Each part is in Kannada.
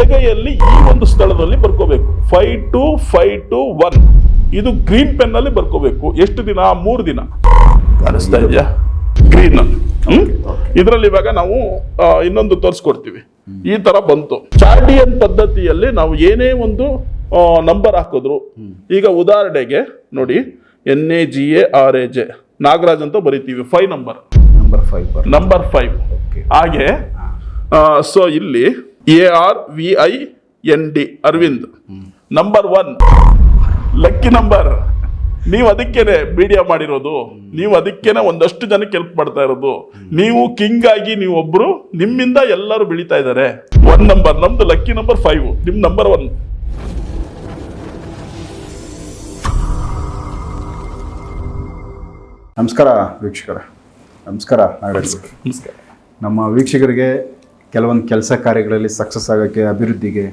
ಎಡಗೈಯಲ್ಲಿ ಈ ಒಂದು ಸ್ಥಳದಲ್ಲಿ ಬರ್ಕೋಬೇಕು. Five two five two one ಇದು ಗ್ರೀನ್ ಪೆನ್ ಅಲ್ಲಿ ಬರ್ಕೋಬೇಕು. ಎಷ್ಟು ದಿನ? ಮೂರು ದಿನ. ಕಾಣಿಸ್ತಾ ಇದೆಯಾ? ಗ್ರೀನ್ ಇದರಲ್ಲಿ ಇವಾಗ ನಾವು ಇನ್ನೊಂದು ತೋರಿಸ್ಕೊಡ್ತೀವಿ. ಈ ತರ ಬಂತು. ಚಾರ್ಡಿಯನ್ ಪದ್ಧತಿಯಲ್ಲಿ ನಾವು ಏನೇ ಒಂದು ನಂಬರ್ ಹಾಕಿದ್ರು. ಈಗ ಉದಾಹರಣೆಗೆ ನೋಡಿ N A G A R A J Nagaraj ಅಂತ ಬರಿತೀವಿ. ಫೈವ್ ನಂಬರ್ ನಂಬರ್ ಫೈವ್ ಬರ್ ನಂಬರ್ ಫೈವ್ ಹಾಗೆ ಸೊ ಇಲ್ಲಿ A R V I N D Arvind number one lucky number ನೀವು ಅದಕ್ಕೇನೆ ಮೀಡಿಯಾ ಮಾಡಿರೋದು. ನೀವು ಅದಕ್ಕೇನೆ ಒಂದಷ್ಟು ಜನಕ್ಕೆ ಹೆಲ್ಪ್ ಮಾಡ್ತಾ ಇರೋದು. ನೀವು ಕಿಂಗ್ ಆಗಿ ನೀವು ಒಬ್ರು ನಿಮ್ಮಿಂದ ಎಲ್ಲರೂ ಬೆಳೀತಾ ಇದ್ದಾರೆ. ಒನ್ ನಂಬರ್ ನಮ್ದು ಲಕ್ಕಿ ನಂಬರ್ ಫೈವ್ ನಿಮ್ ನಂಬರ್ ಒನ್ ನಮಸ್ಕಾರ ವೀಕ್ಷಕರ. ನಮಸ್ಕಾರ ನಾಗರಾಜ್ ಅವ್ರೆ. ನಮ್ಮ ವೀಕ್ಷಕರಿಗೆ ಕೆಲವೊಂದು ಕೆಲಸ ಕಾರ್ಯಗಳಲ್ಲಿ ಸಕ್ಸಸ್ ಆಗೋಕ್ಕೆ, ಅಭಿವೃದ್ಧಿಗೆ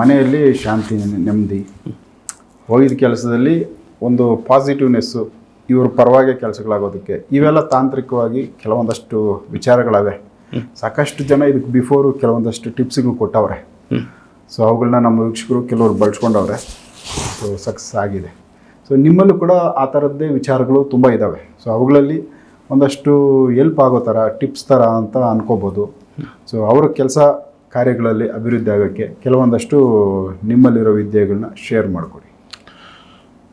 ಮನೆಯಲ್ಲಿ ಶಾಂತಿ, ನೆಮ್ಮದಿ. ಹೋಗಿದ ಕೆಲಸದಲ್ಲಿ ಒಂದು ಪಾಸಿಟಿವ್ನೆಸ್ಸು ಇವ್ರ ಪರವಾಗಿ ಕೆಲಸಗಳಾಗೋದಕ್ಕೆ. ಇವೆಲ್ಲ ತಾಂತ್ರಿಕವಾಗಿ ಕೆಲವೊಂದಷ್ಟು ವಿಚಾರಗಳವೆ. ಸಾಕಷ್ಟು ಜನ ಇದಕ್ಕೆ ಬಿಫೋರು ಕೆಲವೊಂದಷ್ಟು ಟಿಪ್ಸ್ಗಳು ಕೊಟ್ಟವ್ರೆ. ಸೊ ಅವುಗಳನ್ನ ನಮ್ಮ ವೀಕ್ಷಕರು ಕೆಲವರು ಬಳಸ್ಕೊಂಡವ್ರೆ. ಸೊ ಸಕ್ಸಸ್ ಆಗಿದೆ. ಸೊ ನಿಮ್ಮಲ್ಲೂ ಕೂಡ ಆ ಥರದ್ದೇ ವಿಚಾರಗಳು ತುಂಬ ಇದ್ದಾವೆ ಸೊ ಅವುಗಳಲ್ಲಿ ಒಂದಷ್ಟು ಎಲ್ಪ್ ಆಗೋ ಥರ ಟಿಪ್ಸ್ ಥರ ಅಂತ ಅನ್ಕೋಬೋದು. ಸೊ ಅವರ ಕೆಲಸ ಕಾರ್ಯಗಳಲ್ಲಿ ಅಭಿವೃದ್ಧಿ ಆಗೋಕ್ಕೆ ಕೆಲವೊಂದಷ್ಟು ನಿಮ್ಮಲ್ಲಿರೋ ವಿದ್ಯೆಗಳನ್ನ ಶೇರ್ ಮಾಡಿಕೊಡಿ.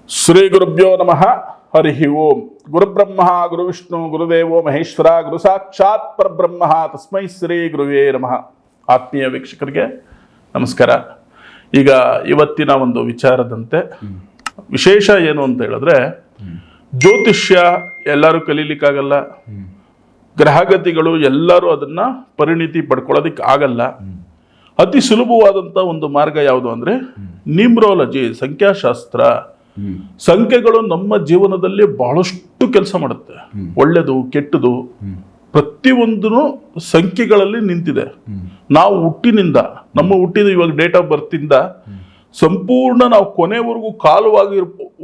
ಶ್ರೀ ಗುರುಭ್ಯೋ ನಮಃ. ಹರಿ ಓಂ. ಗುರುಬ್ರಹ್ಮ ಗುರು ವಿಷ್ಣು ಗುರುದೇವೋ ಮಹೇಶ್ವರ ಗುರು ಸಾಕ್ಷಾತ್ ಪರಬ್ರಹ್ಮ. ತಸ್ಮೈ ಶ್ರೀ ಗುರುವೇ ನಮಃ. ಆತ್ಮೀಯ ವೀಕ್ಷಕರಿಗೆ ನಮಸ್ಕಾರ. ಈಗ ಇವತ್ತಿನ ಒಂದು ವಿಚಾರದಂತೆ ವಿಶೇಷ ಏನು ಅಂತ ಹೇಳಿದ್ರೆ ಜ್ಯೋತಿಷ್ಯ ಎಲ್ಲರೂ ಕಲೀಲಿಕ್ಕಾಗಲ್ಲ. ಗ್ರಹಗತಿಗಳು ಎಲ್ಲರೂ ಅದನ್ನ ಪರಿಣಿತಿ ಪಡ್ಕೊಳ್ಳೋದಕ್ಕೆ ಆಗಲ್ಲ. ಅತಿ ಸುಲಭವಾದಂಥ ಒಂದು ಮಾರ್ಗ ಯಾವುದು ಅಂದ್ರೆ ನ್ಯೂಮ್ರಾಲಜಿ ಸಂಖ್ಯಾಶಾಸ್ತ್ರ. ಸಂಖ್ಯೆಗಳು ನಮ್ಮ ಜೀವನದಲ್ಲಿ ಬಹಳಷ್ಟು ಕೆಲಸ ಮಾಡುತ್ತೆ. ಒಳ್ಳೆದು, ಕೆಟ್ಟದು ಪ್ರತಿಯೊಂದು ಸಂಖ್ಯೆಗಳಲ್ಲಿ ನಿಂತಿದೆ. ನಾವು ಹುಟ್ಟಿನಿಂದ, ನಮ್ಮ ಹುಟ್ಟಿದ ಇವಾಗ ಡೇಟ್ ಆಫ್ ಬರ್ತಿಂದ ಸಂಪೂರ್ಣ ನಾವು ಕೊನೆವರೆಗೂ ಕಾಲವಾಗಿ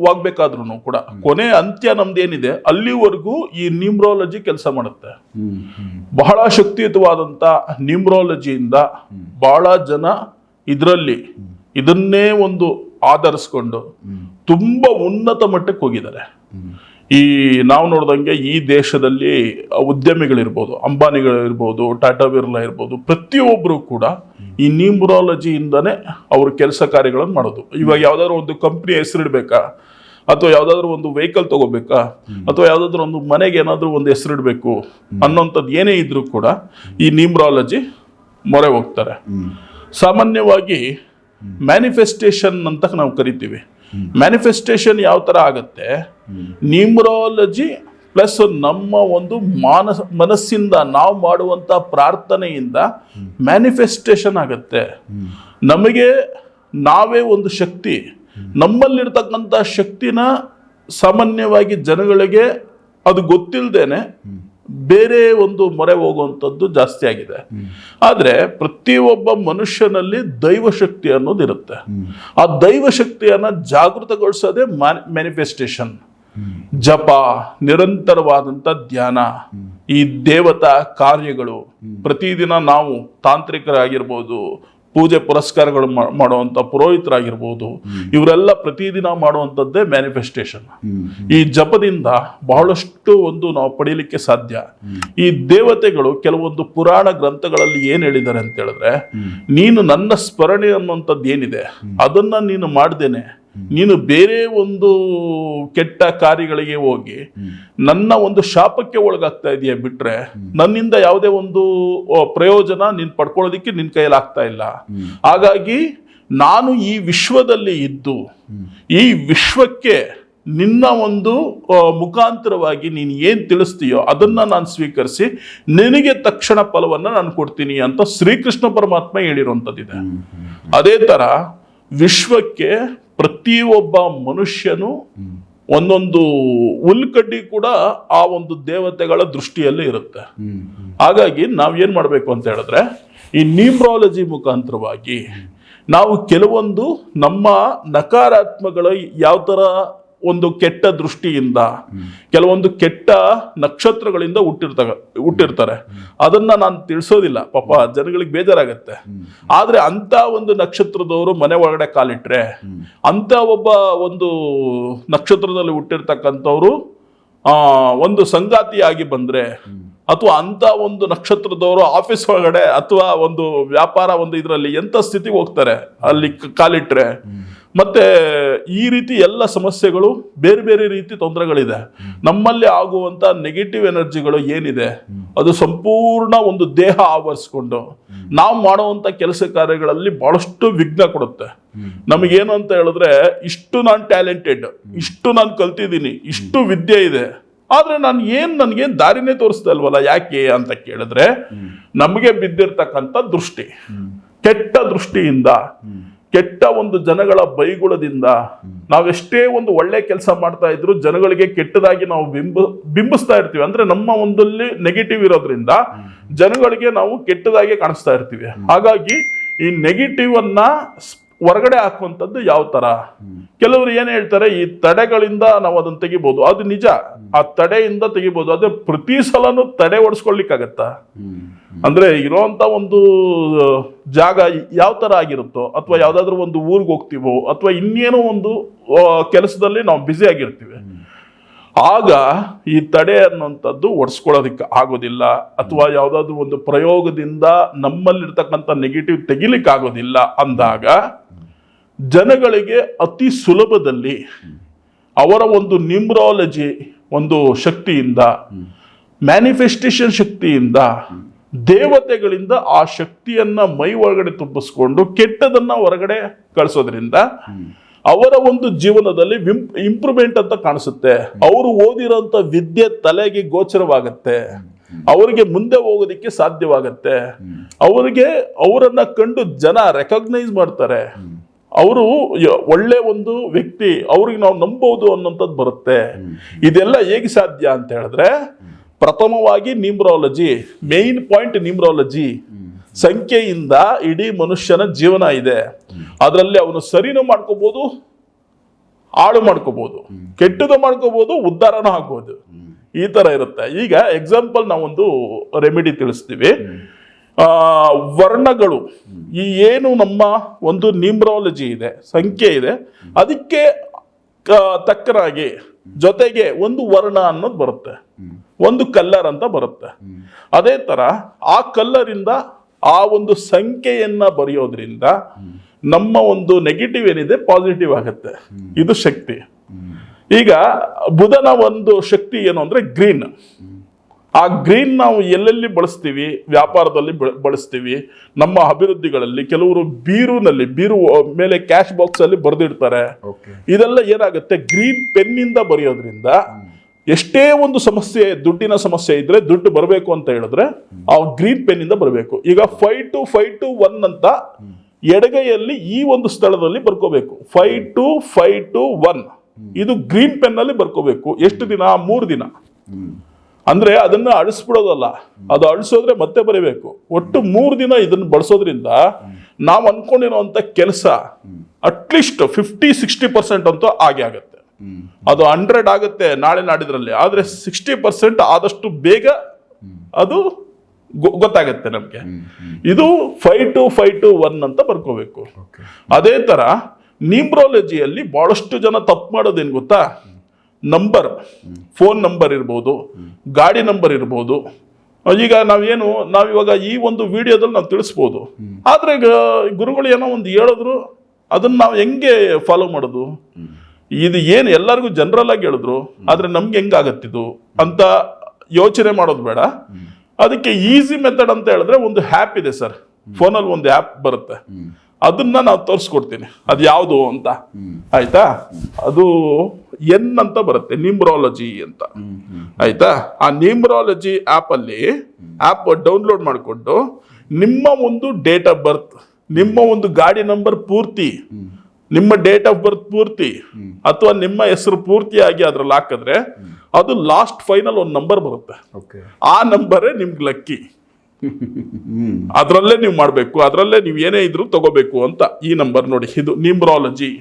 ವಾಗ್ಬೇಕಾದ್ರೂ ಕೂಡ ಕೊನೆ ಅಂತ್ಯ ನಮ್ದೇನಿದೆ ಅಲ್ಲಿವರೆಗೂ ಈ ನ್ಯೂಮ್ರಾಲಜಿ ಕೆಲಸ ಮಾಡುತ್ತೆ. ಬಹಳ ಶಕ್ತಿಯುತವಾದಂಥ ನ್ಯೂಮ್ರಾಲಜಿಯಿಂದ ಬಹಳ ಜನ ಇದರಲ್ಲಿ ಇದನ್ನೇ ಒಂದು ಆಧರಿಸ್ಕೊಂಡು ತುಂಬಾ ಉನ್ನತ ಮಟ್ಟಕ್ಕೆ ಹೋಗಿದ್ದಾರೆ. ಈ ನಾವು ನೋಡ್ದಂಗೆ ಈ ದೇಶದಲ್ಲಿ ಉದ್ಯಮಿಗಳಿರ್ಬೋದು ಅಂಬಾನಿಗಳಿರ್ಬೋದು ಟಾಟಾ ಬಿರ್ಲಾ ಇರ್ಬೋದು ಪ್ರತಿಯೊಬ್ಬರು ಕೂಡ ಈ ನ್ಯೂಮ್ರಾಲಜಿಯಿಂದನೇ ಅವರು ಕೆಲಸ ಕಾರ್ಯಗಳನ್ನು ಮಾಡೋದು. ಇವಾಗ ಯಾವ್ದಾದ್ರು ಒಂದು ಕಂಪ್ನಿ ಹೆಸರಿಡ್ಬೇಕಾ? ಅಥವಾ ಯಾವುದಾದ್ರೂ ಒಂದು ವೆಹಿಕಲ್ ತಗೋಬೇಕಾ? ಅಥವಾ ಯಾವುದಾದ್ರೂ ಒಂದು ಮನೆಗೆ ಏನಾದರೂ ಒಂದು ಹೆಸರಿಡ್ಬೇಕು ಅನ್ನೋಂಥದ್ದು ಏನೇ ಇದ್ರೂ ಕೂಡ ಈ ನ್ಯೂಮ್ರಾಲಜಿ ಮೊರೆ ಹೋಗ್ತಾರೆ. ಸಾಮಾನ್ಯವಾಗಿ ಮ್ಯಾನಿಫೆಸ್ಟೇಷನ್ ಅಂತ ನಾವು ಕರಿತೀವಿ. ಮ್ಯಾನಿಫೆಸ್ಟೇಷನ್ ಯಾವ ಥರ ಆಗುತ್ತೆ? ನ್ಯೂಮರಾಲಜಿ ಪ್ಲಸ್ ನಮ್ಮ ಒಂದು ಮಾನಸ, ಮನಸ್ಸಿಂದ ನಾವು ಮಾಡುವಂಥ ಪ್ರಾರ್ಥನೆಯಿಂದ ಮ್ಯಾನಿಫೆಸ್ಟೇಷನ್ ಆಗುತ್ತೆ. ನಮಗೆ ನಾವೇ ಒಂದು ಶಕ್ತಿ. ನಮ್ಮಲ್ಲಿರ್ತಕ್ಕಂಥ ಶಕ್ತಿನ ಸಾಮಾನ್ಯವಾಗಿ ಜನಗಳಿಗೆ ಅದು ಗೊತ್ತಿಲ್ಲದೇನೆ ಬೇರೆ ಒಂದು ಮೊರೆ ಹೋಗುವಂಥದ್ದು ಜಾಸ್ತಿ ಆಗಿದೆ. ಆದರೆ ಪ್ರತಿಯೊಬ್ಬ ಮನುಷ್ಯನಲ್ಲಿ ದೈವ ಶಕ್ತಿ ಅನ್ನೋದು ಇರುತ್ತೆ ಆ ದೈವ ಶಕ್ತಿಯನ್ನ ಜಾಗೃತಗೊಳಿಸೋದೇ ಮ್ಯಾನಿಫೆಸ್ಟೇಷನ್ ಜಪ ನಿರಂತರವಾದಂಥ ಧ್ಯಾನ, ಈ ದೇವತಾ ಕಾರ್ಯಗಳು ಪ್ರತಿದಿನ ನಾವು ತಾಂತ್ರಿಕರಾಗಿರ್ಬೋದು, ಪೂಜೆ ಪುರಸ್ಕಾರಗಳು ಮಾಡುವಂಥ ಪುರೋಹಿತರಾಗಿರ್ಬೋದು, ಇವರೆಲ್ಲ ಪ್ರತಿದಿನ ಮಾಡುವಂಥದ್ದೇ ಮ್ಯಾನಿಫೆಸ್ಟೇಷನ್ ಈ ಜಪದಿಂದ ಬಹಳಷ್ಟು ಒಂದು ನಾವು ಪಡೀಲಿಕ್ಕೆ ಸಾಧ್ಯ. ಈ ದೇವತೆಗಳು ಕೆಲವೊಂದು ಪುರಾಣ ಗ್ರಂಥಗಳಲ್ಲಿ ಏನು ಹೇಳಿದ್ದಾರೆ ಅಂತ ಹೇಳಿದ್ರೆ, ನೀನು ನನ್ನ ಸ್ಮರಣೆ ಅನ್ನುವಂಥದ್ದು ಏನಿದೆ, ಅದನ್ನ ನೀನು ಮಾಡ್ದೇನೆ ನೀನು ಬೇರೆ ಒಂದು ಕೆಟ್ಟ ಕಾರ್ಯಗಳಿಗೆ ಹೋಗಿ ನನ್ನ ಒಂದು ಶಾಪಕ್ಕೆ ಒಳಗಾಗ್ತಾ ಇದೆಯಾ ಬಿಟ್ರೆ ನನ್ನಿಂದ ಯಾವುದೇ ಒಂದು ಪ್ರಯೋಜನ ನೀನು ಪಡ್ಕೊಳ್ಳೋದಿಕ್ಕೆ ನಿನ್ನ ಕೈಯಲ್ಲಿ ಆಗ್ತಾ ಇಲ್ಲ. ಹಾಗಾಗಿ ನಾನು ಈ ವಿಶ್ವದಲ್ಲಿ ಇದ್ದು ಈ ವಿಶ್ವಕ್ಕೆ ನಿನ್ನ ಒಂದು ಮುಖಾಂತರವಾಗಿ ನೀನು ಏನು ತಿಳಿಸ್ತೀಯೋ ಅದನ್ನು ನಾನು ಸ್ವೀಕರಿಸಿ ನಿನಗೆ ತಕ್ಷಣ ಫಲವನ್ನು ನಾನು ಕೊಡ್ತೀನಿ ಅಂತ ಶ್ರೀಕೃಷ್ಣ ಪರಮಾತ್ಮ ಹೇಳಿರುವಂಥದ್ದಿದೆ. ಅದೇ ಥರ ವಿಶ್ವಕ್ಕೆ ಪ್ರತಿಯೊಬ್ಬ ಮನುಷ್ಯನು ಒಂದೊಂದು ಉಲ್ಕಡ್ಡಿ ಕೂಡ ಆ ಒಂದು ದೇವತೆಗಳ ದೃಷ್ಟಿಯಲ್ಲಿ ಇರುತ್ತೆ. ಹಾಗಾಗಿ ನಾವು ಏನು ಮಾಡಬೇಕು ಅಂತ ಹೇಳಿದ್ರೆ, ಈ ನ್ಯೂಮ್ರಾಲಜಿ ಮುಖಾಂತರವಾಗಿ ನಾವು ಕೆಲವೊಂದು ನಮ್ಮ ನಕಾರಾತ್ಮಕಗಳು ಯಾವ ತರ ಒಂದು ಕೆಟ್ಟ ದೃಷ್ಟಿಯಿಂದ, ಕೆಲವೊಂದು ಕೆಟ್ಟ ನಕ್ಷತ್ರಗಳಿಂದ ಹುಟ್ಟಿರ್ತಾಗ, ಹುಟ್ಟಿರ್ತಾರೆ. ಅದನ್ನ ನಾನು ತಿಳಿಸೋದಿಲ್ಲ. ಪಾಪ ಜನಗಳಿಗೆ ಬೇಜಾರಾಗತ್ತೆ. ಆದ್ರೆ ಅಂತ ಒಂದು ನಕ್ಷತ್ರದವರು ಮನೆ ಒಳಗಡೆ ಕಾಲಿಟ್ರೆ, ಅಂತ ಒಬ್ಬ ಒಂದು ನಕ್ಷತ್ರದಲ್ಲಿ ಹುಟ್ಟಿರ್ತಕ್ಕಂಥವ್ರು, ಆ, ಒಂದು ಸಂಗಾತಿಯಾಗಿ ಬಂದ್ರೆ, ಅಥವಾ ಅಂತ ಒಂದು ನಕ್ಷತ್ರದವರು ಆಫೀಸ್ ಒಳಗಡೆ ಅಥವಾ ಒಂದು ವ್ಯಾಪಾರ ಒಂದು ಇದರಲ್ಲಿ ಎಂಥ ಸ್ಥಿತಿಗೆ ಹೋಗ್ತಾರೆ, ಅಲ್ಲಿ ಕಾಲಿಟ್ರೆ ಮತ್ತೆ ಈ ರೀತಿ ಎಲ್ಲ ಸಮಸ್ಯೆಗಳು ಬೇರೆ ಬೇರೆ ರೀತಿ ತೊಂದರೆಗಳಿದೆ. ನಮ್ಮಲ್ಲಿ ಆಗುವಂತ ನೆಗೆಟಿವ್ ಎನರ್ಜಿಗಳು ಏನಿದೆ? ಅದು ಸಂಪೂರ್ಣ ಒಂದು ದೇಹ ಆವರಿಸ್ಕೊಂಡು ನಾವು ಮಾಡುವಂತ ಕೆಲಸ ಕಾರ್ಯಗಳಲ್ಲಿ ಬಹಳಷ್ಟು ವಿಘ್ನ ಕೊಡುತ್ತೆ. ನಮಗೇನು ಅಂತ ಹೇಳಿದ್ರೆ, ಇಷ್ಟು ನಾನು ಟ್ಯಾಲೆಂಟೆಡ್ ಇಷ್ಟು ನಾನು ಕಲ್ತಿದ್ದೀನಿ, ಇಷ್ಟು ವಿದ್ಯೆ ಇದೆ. ಆದ್ರೆ ನಾನು ಏನು ನನಗೇನು ದಾರಿನೇ ತೋರಿಸ್ತಾ ಇಲ್ವಲ್ಲ, ಯಾಕೆ ಅಂತ ಕೇಳಿದ್ರೆ, ನಮಗೆ ಬಿದ್ದಿರ್ತಕ್ಕಂಥ ದೃಷ್ಟಿ. ಕೆಟ್ಟ ದೃಷ್ಟಿಯಿಂದ ಕೆಟ್ಟ ಒಂದು ಜನಗಳ ಬೈಗುಳದಿಂದ ನಾವೆಷ್ಟೇ ಒಂದು ಒಳ್ಳೆ ಕೆಲಸ ಮಾಡ್ತಾ ಇದ್ರು ಜನಗಳಿಗೆ ಕೆಟ್ಟದಾಗಿ ನಾವು ಬಿಂಬ, ಬಿಂಬಿಸ್ತಾ ಇರ್ತೀವಿ. ಅಂದ್ರೆ ನಮ್ಮ ಒಂದಲ್ಲಿ ನೆಗೆಟಿವ್ ಇರೋದ್ರಿಂದ ಜನಗಳಿಗೆ ನಾವು ಕೆಟ್ಟದಾಗಿ ಕಾಣಿಸ್ತಾ ಇರ್ತೀವಿ. ಹಾಗಾಗಿ ಈ ನೆಗೆಟಿವ್ ಅನ್ನ ಹೊರಗಡೆ ಹಾಕುವಂಥದ್ದು ಯಾವ ತರ? ಕೆಲವರು ಏನು ಹೇಳ್ತಾರೆ ಈ ತಡೆಗಳಿಂದ ನಾವು ಅದನ್ನ ತೆಗಿಬೋದು. ಅದು ನಿಜ. ಆ ತಡೆಯಿಂದ ತೆಗಿಬೋದು. ಅದೇ ಪ್ರತಿ ಸಲನು ತಡೆ ಓಡಿಸ್ಕೊಳ್ಲಿಕ್ಕಾಗತ್ತ ಅಂದ್ರೆ ಇರೋಂತ ಒಂದು ಜಾಗ ಯಾವ ತರ ಆಗಿರುತ್ತೋ ಅಥವಾ ಯಾವುದಾದ್ರೂ ಒಂದು ಊರಿಗೆ ಹೋಗ್ತೀವೋ ಅಥವಾ ಇನ್ನೇನೋ ಒಂದು ಕೆಲಸದಲ್ಲಿ ನಾವು ಬ್ಯುಸಿ ಆಗಿರ್ತೀವಿ. ಆಗ ಈ ತಡೆ ಅನ್ನುವಂಥದ್ದು ಒಡ್ಸ್ಕೊಳ್ಳೋದಕ್ಕೆ ಆಗೋದಿಲ್ಲ ಅಥವಾ ಯಾವುದಾದ್ರೂ ಒಂದು ಪ್ರಯೋಗದಿಂದ ನಮ್ಮಲ್ಲಿರ್ತಕ್ಕಂಥ ನೆಗೆಟಿವ್ ತೆಗಿಲಿಕ್ಕೆ ಆಗೋದಿಲ್ಲ ಅಂದಾಗ ಜನಗಳಿಗೆ ಅತಿ ಸುಲಭದಲ್ಲಿ ಅವರ ಒಂದು ನ್ಯೂಮ್ರಾಲಜಿ ಒಂದು ಶಕ್ತಿಯಿಂದ ಮ್ಯಾನಿಫೆಸ್ಟೇಷನ್ ಶಕ್ತಿಯಿಂದ ದೇವತೆಗಳಿಂದ ಆ ಶಕ್ತಿಯನ್ನ ಮೈ ಒಳಗಡೆ ತುಂಬಿಸ್ಕೊಂಡು ಕೆಟ್ಟದನ್ನ ಹೊರಗಡೆ ಕಳಿಸೋದ್ರಿಂದ ಅವರ ಒಂದು ಜೀವನದಲ್ಲಿ ಇಂಪ್ರೂವ್ಮೆಂಟ್ ಅಂತ ಕಾಣಿಸುತ್ತೆ. ಅವರು ಓದಿರೋಂಥ ವಿದ್ಯೆ ತಲೆಗೆ ಗೋಚರವಾಗತ್ತೆ. ಅವರಿಗೆ ಮುಂದೆ ಹೋಗೋದಿಕ್ಕೆ ಸಾಧ್ಯವಾಗತ್ತೆ. ಅವರಿಗೆ ಅವರನ್ನ ಕಂಡು ಜನ ರೆಕಗ್ನೈಸ್ ಮಾಡ್ತಾರೆ. ಅವರು ಒಳ್ಳೆ ಒಂದು ವ್ಯಕ್ತಿ ಅವ್ರಿಗೆ ನಾವು ನಂಬೋದು ಅನ್ನೋಂಥದ್ದು ಬರುತ್ತೆ. ಇದೆಲ್ಲ ಹೇಗೆ ಸಾಧ್ಯ ಅಂತ ಹೇಳಿದ್ರೆ ಪ್ರಥಮವಾಗಿ ನ್ಯೂಮ್ರಾಲಜಿ ಮೇನ್ ಪಾಯಿಂಟ್ ನ್ಯೂಮ್ರಾಲಜಿ ಸಂಖ್ಯೆಯಿಂದ ಇಡೀ ಮನುಷ್ಯನ ಜೀವನ ಇದೆ. ಅದರಲ್ಲಿ ಅವನು ಸರಿನೂ ಮಾಡ್ಕೋಬೋದು ಹಾಳು ಮಾಡ್ಕೋಬೋದು ಕೆಟ್ಟದು ಮಾಡ್ಕೋಬೋದು ಉದ್ಧಾರನೂ ಆಗ್ಬೋದು. ಈ ತರ ಇರುತ್ತೆ. ಈಗ ಎಕ್ಸಾಂಪಲ್ ನಾವೊಂದು ರೆಮಿಡಿ ತಿಳಿಸ್ತೀವಿ. ವರ್ಣಗಳು. ಈ ಏನು ನಮ್ಮ ಒಂದು ನ್ಯೂಮ್ರಾಲಜಿ ಇದೆ, ಸಂಖ್ಯೆ ಇದೆ, ಅದಕ್ಕೆ ತಕ್ಕನಾಗಿ ಜೊತೆಗೆ ಒಂದು ವರ್ಣ ಅನ್ನೋದು ಬರುತ್ತೆ. ಒಂದು ಕಲ್ಲರ್ ಅಂತ ಬರುತ್ತೆ. ಅದೇ ತರ ಆ ಕಲ್ಲರಿಂದ ಆ ಒಂದು ಸಂಖ್ಯೆಯನ್ನ ಬರೆಯೋದ್ರಿಂದ ನಮ್ಮ ಒಂದು ನೆಗೆಟಿವ್ ಏನಿದೆ ಪಾಸಿಟಿವ್ ಆಗುತ್ತೆ. ಇದು ಶಕ್ತಿ. ಈಗ ಬುಧನ ಒಂದು ಶಕ್ತಿ ಏನು ಅಂದ್ರೆ ಗ್ರೀನ್. ಆ ಗ್ರೀನ್ ನಾವು ಎಲ್ಲೆಲ್ಲಿ ಬಳಸ್ತೀವಿ ವ್ಯಾಪಾರದಲ್ಲಿ ಬಳ- ಬಳಸ್ತೀವಿ ನಮ್ಮ ಅಭಿವೃದ್ಧಿಗಳಲ್ಲಿ ಕೆಲವರು ಬೀರುನಲ್ಲಿ ಬೀರು ಮೇಲೆ ಕ್ಯಾಶ್ ಬಾಕ್ಸ್ ಅಲ್ಲಿ ಬರೆದಿಡ್ತಾರೆ ಇದೆಲ್ಲ ಏನಾಗುತ್ತೆ ಗ್ರೀನ್ ಪೆನ್ನಿಂದ ಬರೆಯೋದ್ರಿಂದ ಎಷ್ಟೇ ಒಂದು ಸಮಸ್ಯೆ ದುಡ್ಡಿನ ಸಮಸ್ಯೆ ಇದ್ರೆ ದುಡ್ಡು ಬರಬೇಕು ಅಂತ ಹೇಳಿದ್ರೆ ಆ ಗ್ರೀನ್ ಪೆನ್ನಿಂದ ಬರಬೇಕು. ಈಗ five two five two one ಅಂತ ಎಡಗೈಯಲ್ಲಿ ಈ ಒಂದು ಸ್ಥಳದಲ್ಲಿ ಬರ್ಕೋಬೇಕು. Five two five two one. ಇದು ಗ್ರೀನ್ ಪೆನ್ನಲ್ಲಿ ಬರ್ಕೋಬೇಕು. ಎಷ್ಟು ದಿನ? ಮೂರು ದಿನ. ಅಂದ್ರೆ ಅದನ್ನು ಅಳಿಸ್ಬಿಡೋದಲ್ಲ. ಅದು ಅಳಿಸೋದ್ರೆ ಮತ್ತೆ ಬರೀಬೇಕು. ಒಟ್ಟು ಮೂರು ದಿನ ಇದನ್ನ ಬಳಸೋದ್ರಿಂದ ನಾವು ಅಂದ್ಕೊಂಡಿರೋವಂಥ ಕೆಲಸ ಅಟ್ಲೀಸ್ಟ್ ಫಿಫ್ಟಿ ಸಿಕ್ಸ್ಟಿ ಪರ್ಸೆಂಟ್ ಅಂತೂ ಆಗೇ ಆಗುತ್ತೆ. ಅದು ಹಂಡ್ರೆಡ್ ಆಗುತ್ತೆ ನಾಳೆ ನಾಡಿದ್ರಲ್ಲಿ. ಆದರೆ ಸಿಕ್ಸ್ಟಿ ಪರ್ಸೆಂಟ್ ಆದಷ್ಟು ಬೇಗ ಅದು ಗೊತ್ತಾಗತ್ತೆ ನಮ್ಗೆ. ಇದು five two five two one ಅಂತ ಬರ್ಕೋಬೇಕು. ಅದೇ ತರ ನ್ಯೂಮ್ರಾಲಜಿಯಲ್ಲಿ ಬಹಳಷ್ಟು ಜನ ತಪ್ಪು ಮಾಡೋದೇನು ಗೊತ್ತಾ? ನಂಬರ್ ಫೋನ್ ನಂಬರ್ ಇರ್ಬೋದು ಗಾಡಿ ನಂಬರ್ ಇರ್ಬೋದು. ಈಗ ನಾವೇನು ನಾವಿವಾಗ ಈ ಒಂದು ವಿಡಿಯೋದಲ್ಲಿ ನಾವು ತಿಳಿಸ್ಬೋದು. ಆದರೆ ಗುರುಗಳು ಏನೋ ಒಂದು ಹೇಳಿದ್ರು ಅದನ್ನು ನಾವು ಹೆಂಗೆ ಫಾಲೋ ಮಾಡೋದು? ಇದು ಏನು ಎಲ್ಲರಿಗೂ ಜನರಲ್ ಆಗಿ ಹೇಳಿದ್ರು ಆದರೆ ನಮ್ಗೆ ಹೆಂಗಾಗತ್ತಿದು ಅಂತ ಯೋಚನೆ ಮಾಡೋದು ಬೇಡ. ಅದಕ್ಕೆ ಈಸಿ ಮೆಥಡ್ ಅಂತ ಹೇಳಿದ್ರೆ ಒಂದು ಆ್ಯಪ್ ಇದೆ ಸರ್. ಫೋನಲ್ಲಿ ಒಂದು ಆ್ಯಪ್ ಬರುತ್ತೆ. ಅದನ್ನ ನಾವು ತೋರಿಸ್ಕೊಡ್ತೀನಿ. ಅದು ಯಾವುದು ಅಂತ. ಆಯ್ತಾ? ಅದು ಎನ್ ಅಂತ ಬರುತ್ತೆ ನ್ಯೂಮ್ರಾಲಜಿ ಅಂತ. ಆಯ್ತಾ? ಆ ನ್ಯೂಮ್ರಾಲಜಿ ಆ್ಯಪಲ್ಲಿ ಅಲ್ಲಿ ಆಪ್ ಡೌನ್ಲೋಡ್ ಮಾಡಿಕೊಂಡು ನಿಮ್ಮ ಒಂದು ಡೇಟ್ ಆಫ್ ಬರ್ತ್ ನಿಮ್ಮ ಒಂದು ಗಾಡಿ ನಂಬರ್ ಪೂರ್ತಿ ನಿಮ್ಮ ಡೇಟ್ ಆಫ್ ಬರ್ತ್ ಪೂರ್ತಿ ಅಥವಾ ನಿಮ್ಮ ಹೆಸರು ಪೂರ್ತಿಯಾಗಿ ಅದ್ರಲ್ಲಿ ಹಾಕಿದ್ರೆ ಅದು ಲಾಸ್ಟ್ ಫೈನಲ್ ಒಂದು ನಂಬರ್ ಬರುತ್ತೆ. ಓಕೆ ಆ ನಂಬರೇ ನಿಮ್ಗೆ ಲಕ್ಕಿ. ಅದರಲ್ಲೇ ನೀವು ಮಾಡಬೇಕು ಅದರಲ್ಲೇ ನೀವು ಏನೇ ಇದ್ರು ತಗೋಬೇಕು ಅಂತ ಈ ನಂಬರ್ ನೋಡಿ. ಇದು ನಿಮ್ರಾಲಜಿ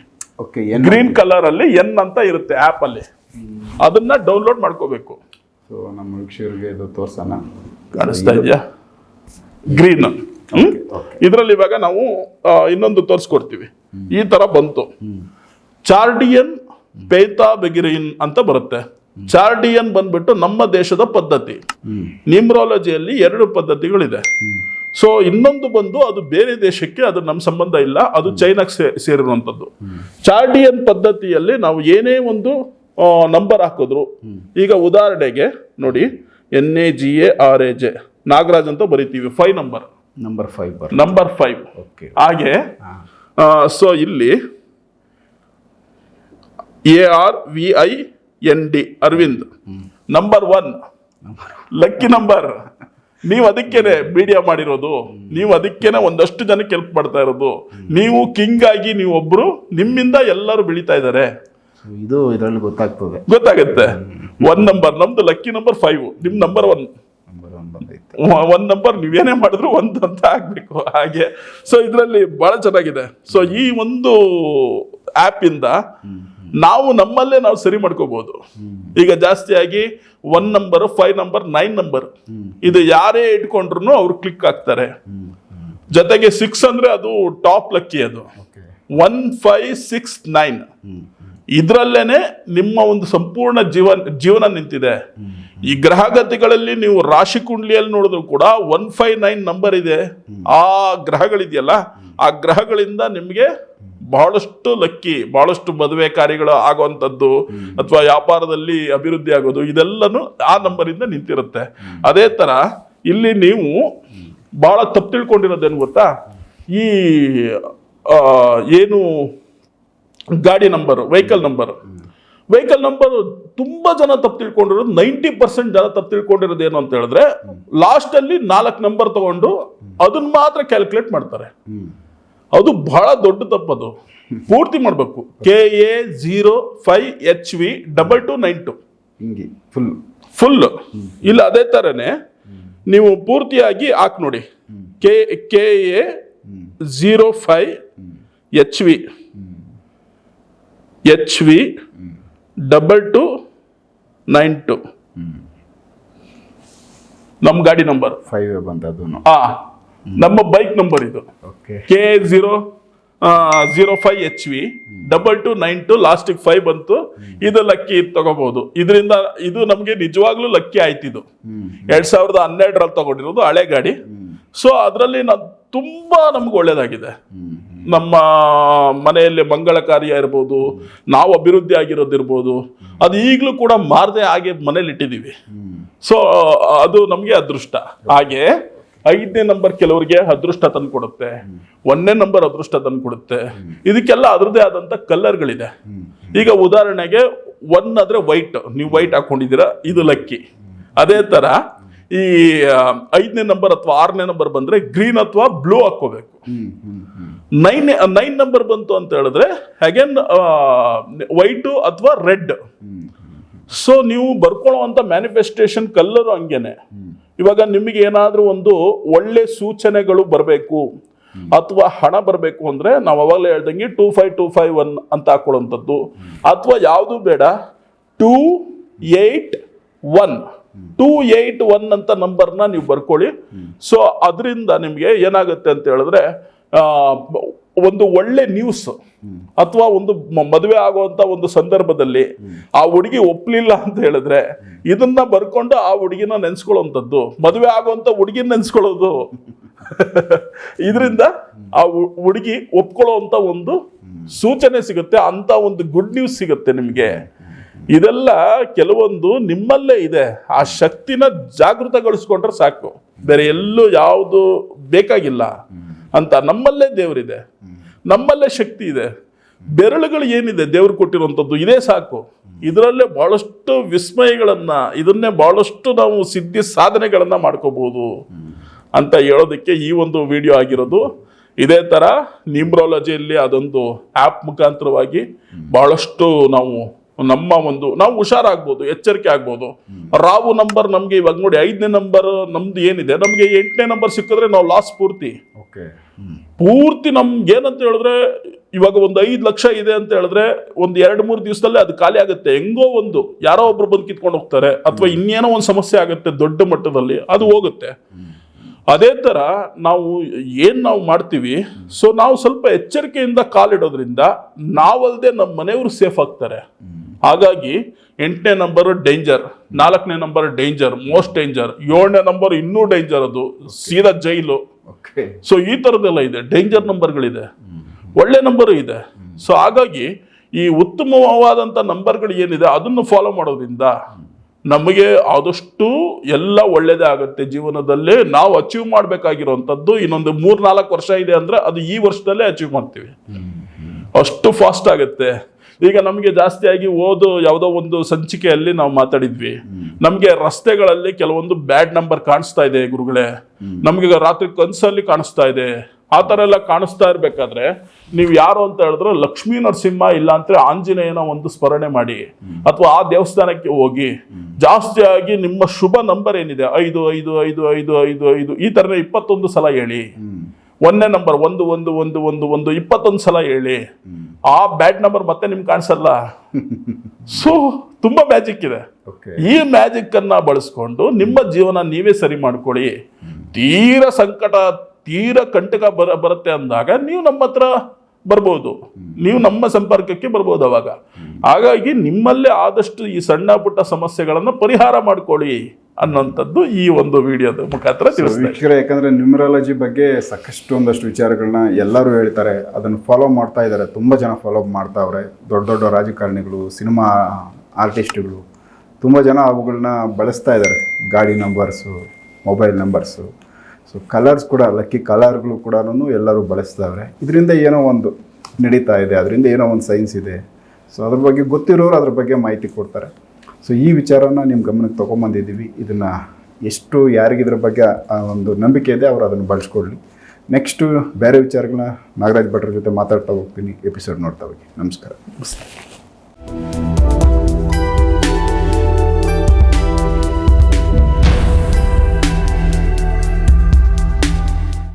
ಗ್ರೀನ್ ಕಲರ್ ಅಲ್ಲಿ ಎನ್ ಅಂತ ಇರುತ್ತೆ ಆಪ್ ಅಲ್ಲಿ. ಅದನ್ನ ಡೌನ್ಲೋಡ್ ಮಾಡ್ಕೋಬೇಕು. ಸೊ ನಮ್ಮ ವೀಕ್ಷಕರಿಗೆ ಇದು ತೋರ್ಸೋಣ. ಕಾಣಿಸ್ತಾ ಇದೆಯಾ? ಗ್ರೀನ್ ಇದರಲ್ಲಿ ಇವಾಗ ನಾವು ಇನ್ನೊಂದು ತೋರಿಸ್ಕೊಡ್ತೀವಿ. ಈ ತರ ಬಂತು. ಚಾರ್ಡಿಯನ್ ಪೇತಾ ಬೆಗಿರಿನ್ ಅಂತ ಬರುತ್ತೆ. ಚಾರ್ಡಿಯನ್ ಬಂದ್ಬಿಟ್ಟು ನಮ್ಮ ದೇಶದ ಪದ್ಧತಿ. ನ್ಯೂಮ್ರಾಲಜಿಯಲ್ಲಿ ಎರಡು ಪದ್ಧತಿಗಳಿದೆ. ಸೊ ಇನ್ನೊಂದು ಬಂದು ಅದು ಬೇರೆ ದೇಶಕ್ಕೆ ಅದು ನಮ್ಮ ಸಂಬಂಧ ಇಲ್ಲ ಅದು ಚೈನಾಕ್ಕೆ ಸೇ ಸೇರಿರುವಂಥದ್ದು. ಚಾರ್ಡಿಯನ್ ಪದ್ಧತಿಯಲ್ಲಿ ನಾವು ಏನೇ ಒಂದು ನಂಬರ್ ಹಾಕಿದ್ರು. ಈಗ ಉದಾಹರಣೆಗೆ ನೋಡಿ N A G A R A J Nagaraj ಅಂತ ಬರಿತೀವಿ five number number five number five okay ಹಾಗೆ ಸೊ ಇಲ್ಲಿ A R V I N D Arvind. Number one lucky number ನೀವು ಅದಕ್ಕೇನೆ ಮೀಡಿಯಾ ಮಾಡಿರೋದು. ನೀವು ಅದಕ್ಕೇನೆ ಒಂದಷ್ಟು ಜನಕ್ಕೆ ಹೆಲ್ಪ್ ಮಾಡ್ತಾ ಇರೋದು. ನೀವು ಕಿಂಗ್ ಆಗಿ ನೀವು ಒಬ್ರು ನಿಮ್ಮಿಂದ ಎಲ್ಲರೂ ಬೆಳೀತಾ ಇದ್ದಾರೆ. ಇದು ಇದರಲ್ಲಿ ಗೊತ್ತಾಗ್ತದೆ. ಗೊತ್ತಾಗುತ್ತೆ. ಒನ್ ನಂಬರ್ ನಮ್ದು ಲಕ್ಕಿ ನಂಬರ್ ಫೈವ್ ನಿಮ್ ನಂಬರ್ ಒನ್ ಒನ್ ಒಂದ್ ನಂಬರ್ ನೀವೇನೇ ಮಾಡಿದ್ರು ಒಂದು ಅಂತ ಆಗ್ಬೇಕು. ಹಾಗೆ. ಸೊ ಇದರಲ್ಲಿ ಬಹಳ ಚೆನ್ನಾಗಿದೆ. ಸೊ ಈ ಒಂದು ಆಪ್ ಇಂದ ನಾವು ನಮ್ಮಲ್ಲೇ ನಾವು ಸರಿ ಮಾಡ್ಕೋಬಹುದು ಈಗ ಜಾಸ್ತಿಯಾಗಿ one number five number nine number ಇದು ಯಾರೇ ಇಟ್ಕೊಂಡ್ರು ಅವ್ರು ಕ್ಲಿಕ್ ಆಗ್ತಾರೆ. ಜೊತೆಗೆ ಸಿಕ್ಸ್ ಅಂದ್ರೆ ಅದು ಟಾಪ್ ಲಕ್ಕಿ ಅದು. ಒನ್ ಫೈವ್ ಸಿಕ್ಸ್ ನೈನ್ ಇದ್ರಲ್ಲೇನೆ ನಿಮ್ಮ ಒಂದು ಸಂಪೂರ್ಣ ಜೀವನ ಜೀವನ ನಿಂತಿದೆ. ಈ ಗ್ರಹಗತಿಗಳಲ್ಲಿ ನೀವು ರಾಶಿ ಕುಂಡ್ಲಿಯಲ್ಲಿ ನೋಡಿದ್ರು ಕೂಡ ಒನ್ ಫೈವ್ ನೈನ್ ನಂಬರ್ ಇದೆ. ಆ ಗ್ರಹಗಳಿದೆಯಲ್ಲ, ಆ ಗ್ರಹಗಳಿಂದ ನಿಮಗೆ ಬಹಳಷ್ಟು ಲಕ್ಕಿ ಬಹಳಷ್ಟು ಮದುವೆ ಕಾರ್ಯಗಳು ಆಗುವಂಥದ್ದು ಅಥವಾ ವ್ಯಾಪಾರದಲ್ಲಿ ಅಭಿವೃದ್ಧಿ ಆಗೋದು ಇದೆಲ್ಲನೂ ಆ ನಂಬರಿಂದ ನಿಂತಿರುತ್ತೆ. ಅದೇ ತರ ಇಲ್ಲಿ ನೀವು ಬಹಳ ತಪ್ಪು ತಿಳ್ಕೊಂಡಿರೋದೇನು ಗೊತ್ತಾ? ಈ ಏನು ಗಾಡಿ number vehicle number. Vehicle number ತುಂಬಾ ಜನ ತಪ್ಪು ತಿಳ್ಕೊಂಡಿರೋದು ನೈಂಟಿ ಪರ್ಸೆಂಟ್ ಜನ ತಪ್ಪು ತಿಳ್ಕೊಂಡಿರೋದು ಏನು ಅಂತ ಹೇಳಿದ್ರೆ ಲಾಸ್ಟ್ ಅಲ್ಲಿ ನಾಲ್ಕು ನಂಬರ್ ತಗೊಂಡು ಅದನ್ನ ಮಾತ್ರ ಕ್ಯಾಲ್ಕುಲೇಟ್ ಮಾಡ್ತಾರೆ. ಅದು ಬಹಳ ದೊಡ್ಡ ತಪ್ಪದು ಪೂರ್ತಿ ಮಾಡಬೇಕು. K A zero five H V double two nine two ಹಿಂಗೆ ಫುಲ್ ಫುಲ್ ಇಲ್ಲ ಅದೇ ಥರನೇ ನೀವು ಪೂರ್ತಿಯಾಗಿ ಹಾಕಿ ನೋಡಿ. K K A zero five H V H V double two nine two ನಮ್ಮ ಗಾಡಿ ನಂಬರ್ ಫೈವ್ ಬಂದದ್ದು. ಆ. ನಮ್ಮ ಬೈಕ್ ನಂಬರ್ ಇದು. K zero zero five H V double two nine two ಲಾಸ್ಟಿಗೆ ಫೈವ್ ಬಂತು. ಇದು ಲಕ್ಕಿ ತಗೋಬಹುದು ಇದರಿಂದ ಇದು ನಮಗೆ ನಿಜವಾಗ್ಲೂ ಲಕ್ಕಿ ಆಯ್ತು ಇದು. ಹ್ಮ್. ಎರಡ್ ಸಾವಿರದ ಹನ್ನೆರಡರಲ್ಲಿ ತಗೊಂಡಿರೋದು ಹಳೆ ಗಾಡಿ. ಸೊ ಅದರಲ್ಲಿ ನಾನು ತುಂಬಾ ನಮ್ಗೆ ಒಳ್ಳೇದಾಗಿದೆ. ನಮ್ಮ ಮನೆಯಲ್ಲಿ ಮಂಗಳ ಕಾರ್ಯ ಇರ್ಬೋದು ನಾವು ಅಭಿವೃದ್ಧಿ ಆಗಿರೋದಿರ್ಬೋದು ಅದು ಈಗಲೂ ಕೂಡ ಮಾರದೆ ಹಾಗೆ ಮನೇಲಿ ಇಟ್ಟಿದ್ದೀವಿ ಸೊ ಅದು ನಮಗೆ ಅದೃಷ್ಟ. ಹಾಗೆ ಐದನೇ ನಂಬರ್ ಕೆಲವರಿಗೆ ಅದೃಷ್ಟ ತಂದು ಕೊಡುತ್ತೆ ಒಂದನೇ ನಂಬರ್ ಅದೃಷ್ಟ ತಂದು ಕೊಡುತ್ತೆ ಇದಕ್ಕೆಲ್ಲ ಅದರದೇ ಆದಂತ ಕಲರ್ಗಳಿದೆ ಈಗ ಉದಾಹರಣೆಗೆ ಒನ್ ಆದ್ರೆ ವೈಟ್ ನೀವು ವೈಟ್ ಹಾಕೊಂಡಿದ್ದೀರಾ ಇದು ಲಕ್ಕಿ. ಅದೇ ತರ ಈ ಐದನೇ ನಂಬರ್ ಅಥವಾ ಆರನೇ ನಂಬರ್ ಬಂದ್ರೆ ಗ್ರೀನ್ ಅಥವಾ ಬ್ಲೂ ಹಾಕೋಬೇಕು ನೈನ್ ನೈನ್ ನಂಬರ್ ಬಂತು ಅಂತ ಹೇಳಿದ್ರೆ ಅಗೇನ್ ವೈಟು ಅಥವಾ ರೆಡ್ ಸೊ ನೀವು ಬರ್ಕೊಳ್ಳುವಂತ ಮ್ಯಾನಿಫೆಸ್ಟೇಷನ್ ಕಲ್ಲರು ಹಂಗೇನೆ. ಇವಾಗ ನಿಮಗೆ ಏನಾದರೂ ಒಂದು ಒಳ್ಳೆ ಸೂಚನೆಗಳು ಬರಬೇಕು ಅಥವಾ ಹಣ ಬರಬೇಕು ಅಂದರೆ ನಾವು ಅವಾಗಲೇ ಹೇಳ್ದಂಗೆ two five two five one ಅಂತ ಹಾಕೊಳ್ಳುವಂಥದ್ದು. ಅಥವಾ ಯಾವುದು ಬೇಡ? Two eight one two eight one ಅಂತ ನಂಬರ್ನ ನೀವು ಬರ್ಕೊಳ್ಳಿ. ಸೊ ಅದರಿಂದ ನಿಮಗೆ ಏನಾಗುತ್ತೆ ಅಂತ ಹೇಳಿದ್ರೆ ಒಂದು ಒಳ್ಳೆ ನ್ಯೂಸ್ ಅಥವಾ ಒಂದು ಮದುವೆ ಆಗುವಂತ ಒಂದು ಸಂದರ್ಭದಲ್ಲಿ ಆ ಹುಡುಗಿ ಒಪ್ಪಲಿಲ್ಲ ಅಂತ ಹೇಳಿದ್ರೆ ಇದನ್ನ ಬರ್ಕೊಂಡು ಆ ಹುಡುಗಿನ ನೆನ್ಸ್ಕೊಳ್ಳುವಂಥದ್ದು, ಮದುವೆ ಆಗುವಂತ ಹುಡುಗಿನ ನೆನ್ಸ್ಕೊಳ್ಳೋದು. ಇದರಿಂದ ಆ ಹುಡುಗಿ ಒಪ್ಕೊಳ್ಳುವಂತ ಒಂದು ಸೂಚನೆ ಸಿಗುತ್ತೆ, ಅಂತ ಒಂದು ಗುಡ್ ನ್ಯೂಸ್ ಸಿಗುತ್ತೆ ನಿಮಗೆ. ಇದೆಲ್ಲ ಕೆಲವೊಂದು ನಿಮ್ಮಲ್ಲೇ ಇದೆ, ಆ ಶಕ್ತಿನ ಜಾಗೃತಗೊಳಿಸ್ಕೊಂಡ್ರೆ ಸಾಕು. ಬೇರೆ ಎಲ್ಲೂ ಯಾವುದು ಬೇಕಾಗಿಲ್ಲ. ಅಂತ ನಮ್ಮಲ್ಲೇ ದೇವರಿದೆ. ನಮ್ಮಲ್ಲೇ ಶಕ್ತಿ ಇದೆ. ಬೆರಳುಗಳು ಏನಿದೆ? ದೇವ್ರು ಕೊಟ್ಟಿರುವಂಥದ್ದು ಇದೇ ಸಾಕು. ಇದರಲ್ಲೇ ಬಹಳಷ್ಟು ವಿಸ್ಮಯಗಳನ್ನು, ಇದನ್ನೇ ಬಹಳಷ್ಟು ನಾವು ಸಿದ್ಧಿ ಸಾಧನೆಗಳನ್ನು ಮಾಡ್ಕೋಬಹುದು ಅಂತ ಹೇಳೋದಕ್ಕೆ ಈ ಒಂದು ವಿಡಿಯೋ ಆಗಿರೋದು. ಇದೇ ತರ ನ್ಯೂಮ್ರಾಲಜಿಯಲ್ಲಿ ಅದೊಂದು ಆ್ಯಪ್ ಮುಖಾಂತರವಾಗಿ ಬಹಳಷ್ಟು ನಾವು ನಮ್ಮ ಒಂದು ನಾವು ಹುಷಾರಾಗ್ಬೋದು ಎಚ್ಚರಿಕೆ ಆಗ್ಬೋದು. ರಾವು ನಂಬರ್ ನಮಗೆ ಇವಾಗ ನೋಡಿ ಐದನೇ ನಂಬರ್ ನಮ್ದು ಏನಿದೆ ನಮಗೆ ಎಂಟನೇ ನಂಬರ್ ಸಿಕ್ಕಿದ್ರೆ ನಾವು ಲಾಸ್ ಪೂರ್ತಿ. ಓಕೆ. ಪೂರ್ತಿ ನಮ್ಗೆ ಏನಂತ ಹೇಳಿದ್ರೆ ಇವಾಗ ಒಂದು ಐದು ಲಕ್ಷ ಇದೆ ಅಂತ ಹೇಳಿದ್ರೆ ಒಂದು ಎರಡು ಮೂರು ದಿವಸದಲ್ಲೇ ಅದು ಖಾಲಿ ಆಗುತ್ತೆ. ಹೆಂಗೋ ಒಂದು ಯಾರೋ ಒಬ್ರು ಬಂದು ಕಿತ್ಕೊಂಡು ಹೋಗ್ತಾರೆ ಅಥವಾ ಇನ್ನೇನೋ ಒಂದು ಸಮಸ್ಯೆ ಆಗುತ್ತೆ ದೊಡ್ಡ ಮಟ್ಟದಲ್ಲಿ ಅದು ಹೋಗುತ್ತೆ. ಅದೇ ತರ ನಾವು ಏನು ನಾವು ಮಾಡ್ತೀವಿ ಸೊ ನಾವು ಸ್ವಲ್ಪ ಎಚ್ಚರಿಕೆಯಿಂದ ಕಾಲಿಡೋದ್ರಿಂದ ನಾವಲ್ಲದೆ ನಮ್ಮ ಮನೆಯವರು ಸೇಫ್ ಆಗ್ತಾರೆ. ಹಾಗಾಗಿ ಎಂಟನೇ ನಂಬರು ಡೇಂಜರ್ ನಾಲ್ಕನೇ ನಂಬರ್ ಡೇಂಜರ್ ಮೋಸ್ಟ್ ಡೇಂಜರ್ ಏಳನೇ ನಂಬರ್ ಇನ್ನೂ ಡೇಂಜರ್ ಅದು ಸೀದಾ ಜೈಲು ಓಕೆ ಸೊ ಈ ಥರದ್ದೆಲ್ಲ ಇದೆ ಡೇಂಜರ್ ನಂಬರ್ಗಳಿದೆ ಒಳ್ಳೆ ನಂಬರು ಇದೆ. ಸೊ ಹಾಗಾಗಿ ಈ ಉತ್ತಮವಾದಂಥ ನಂಬರ್ಗಳು ಏನಿದೆ ಅದನ್ನು ಫಾಲೋ ಮಾಡೋದ್ರಿಂದ ನಮಗೆ ಆದಷ್ಟು ಎಲ್ಲ ಒಳ್ಳೆಯದೇ ಆಗುತ್ತೆ ಜೀವನದಲ್ಲಿ. ನಾವು ಅಚೀವ್ ಮಾಡಬೇಕಾಗಿರುವಂಥದ್ದು ಇನ್ನೊಂದು ಮೂರ್ ನಾಲ್ಕು ವರ್ಷ ಇದೆ ಅಂದ್ರೆ ಅದು ಈ ವರ್ಷದಲ್ಲೇ ಅಚೀವ್ ಮಾಡ್ತೀವಿ. ಅಷ್ಟು ಫಾಸ್ಟ್ ಆಗುತ್ತೆ. ಈಗ ನಮಗೆ ಜಾಸ್ತಿಯಾಗಿ ಓದು ಯಾವುದೋ ಒಂದು ಸಂಚಿಕೆಯಲ್ಲಿ ನಾವು ಮಾತಾಡಿದ್ವಿ. ನಮಗೆ ರಸ್ತೆಗಳಲ್ಲಿ ಕೆಲವೊಂದು ಬ್ಯಾಡ್ ನಂಬರ್ ಕಾಣಿಸ್ತಾ ಇದೆ ಗುರುಗಳೇ. ನಮ್ಗೆ ರಾತ್ರಿ ಕನಸಲ್ಲಿ ಕಾಣಿಸ್ತಾ ಇದೆ. ಆ ಥರ ಎಲ್ಲ ಕಾಣಿಸ್ತಾ ಇರಬೇಕಾದ್ರೆ ನೀವು ಯಾರು ಅಂತ ಹೇಳಿದ್ರೆ ಲಕ್ಷ್ಮೀ ನರಸಿಂಹ ಇಲ್ಲ ಅಂದ್ರೆ ಆಂಜನೇಯನ ಒಂದು ಸ್ಮರಣೆ ಮಾಡಿ. ಅಥವಾ ಆ ದೇವಸ್ಥಾನಕ್ಕೆ ಹೋಗಿ. ಜಾಸ್ತಿಯಾಗಿ ನಿಮ್ಮ ಶುಭ ನಂಬರ್ ಏನಿದೆ? ಐದು ಐದು ಐದು ಐದು ಐದು ಐದು ಈ ಥರನೇ ಇಪ್ಪತ್ತೊಂದು ಸಲ ಹೇಳಿ. ಒಂದನೇ ನಂಬರ್ ಒಂದು ಒಂದು ಒಂದು ಒಂದು ಒಂದು ಇಪ್ಪತ್ತೊಂದು ಸಲ ಹೇಳಿ. ಆ ಬ್ಯಾಡ್ ನಂಬರ್ ಮತ್ತೆ ನಿಮ್ಗೆ ಕಾಣಿಸಲ್ಲ? ಸೊ ತುಂಬಾ ಮ್ಯಾಜಿಕ್ ಇದೆ. ಓಕೆ ಈ ಮ್ಯಾಜಿಕ್ ಅನ್ನ ಬಳಸ್ಕೊಂಡು ನಿಮ್ಮ ಜೀವನ ನೀವೇ ಸರಿ ಮಾಡ್ಕೊಳ್ಳಿ. ತೀರ ಸಂಕಟ ತೀರ ಕಂಟಕ ಬರ ಬರುತ್ತೆ ಅಂದಾಗ ನೀವು ನಮ್ಮ ಹತ್ರ ಬರ್ಬೋದು. ನೀವು ನಮ್ಮ ಸಂಪರ್ಕಕ್ಕೆ ಬರ್ಬೋದು ಅವಾಗ. ಹಾಗಾಗಿ ನಿಮ್ಮಲ್ಲೇ ಆದಷ್ಟು ಈ ಸಣ್ಣ ಪುಟ್ಟ ಸಮಸ್ಯೆಗಳನ್ನು ಪರಿಹಾರ ಮಾಡಿಕೊಳ್ಳಿ ಅನ್ನೋಂಥದ್ದು ಈ ಒಂದು ವಿಡಿಯೋದ ಮುಖಾಂತರ ತಿಳಿಸ್ತಾರೆ ಯಾಕಂದ್ರೆ ನ್ಯೂಮರಾಲಜಿ ಬಗ್ಗೆ ಸಾಕಷ್ಟು ಒಂದಷ್ಟು ವಿಚಾರಗಳನ್ನ ಎಲ್ಲರೂ ಹೇಳ್ತಾರೆ. ಅದನ್ನು ಫಾಲೋ ಮಾಡ್ತಾ ಇದ್ದಾರೆ. ತುಂಬ ಜನ ಫಾಲೋ ಮಾಡ್ತಾವ್ರೆ ದೊಡ್ಡ ದೊಡ್ಡ ರಾಜಕಾರಣಿಗಳು ಸಿನಿಮಾ ಆರ್ಟಿಸ್ಟ್ಗಳು ತುಂಬ ಜನ ಅವುಗಳನ್ನ ಬಳಸ್ತಾ ಇದ್ದಾರೆ. ಗಾಡಿ numbers mobile numbers so colours ಕೂಡ ಲಕ್ಕಿ ಕಲರ್ಗಳು ಕೂಡ ಎಲ್ಲರೂ ಬಳಸ್ತಾವ್ರೆ. ಇದರಿಂದ ಏನೋ ಒಂದು ನಡೀತಾ ಇದೆ, ಅದರಿಂದ ಏನೋ ಒಂದು ಸೈನ್ಸ್ ಇದೆ. ಸೊ ಅದ್ರ ಬಗ್ಗೆ ಗೊತ್ತಿರೋರು ಅದ್ರ ಬಗ್ಗೆ ಮಾಹಿತಿ ಕೊಡ್ತಾರೆ. ಸೊ ಈ ವಿಚಾರನ ನಿಮ್ಮ ಗಮನಕ್ಕೆ ತೊಗೊಂಬಂದಿದ್ದೀವಿ. ಇದನ್ನು ಎಷ್ಟು ಯಾರಿಗಿದ್ರ ಬಗ್ಗೆ ಒಂದು ನಂಬಿಕೆ ಇದೆ, ಅವರು ಅದನ್ನು ಬಳಸ್ಕೊಳ್ಳಿ. ನೆಕ್ಸ್ಟು ಬೇರೆ ವಿಚಾರಗಳನ್ನ ನಾಗರಾಜ್ ಭಟ್ರ ಜೊತೆ ಮಾತಾಡ್ತಾ ಹೋಗ್ತೀನಿ ಎಪಿಸೋಡ್ ನೋಡ್ತಾ ಹೋಗಿ. ನಮಸ್ಕಾರ.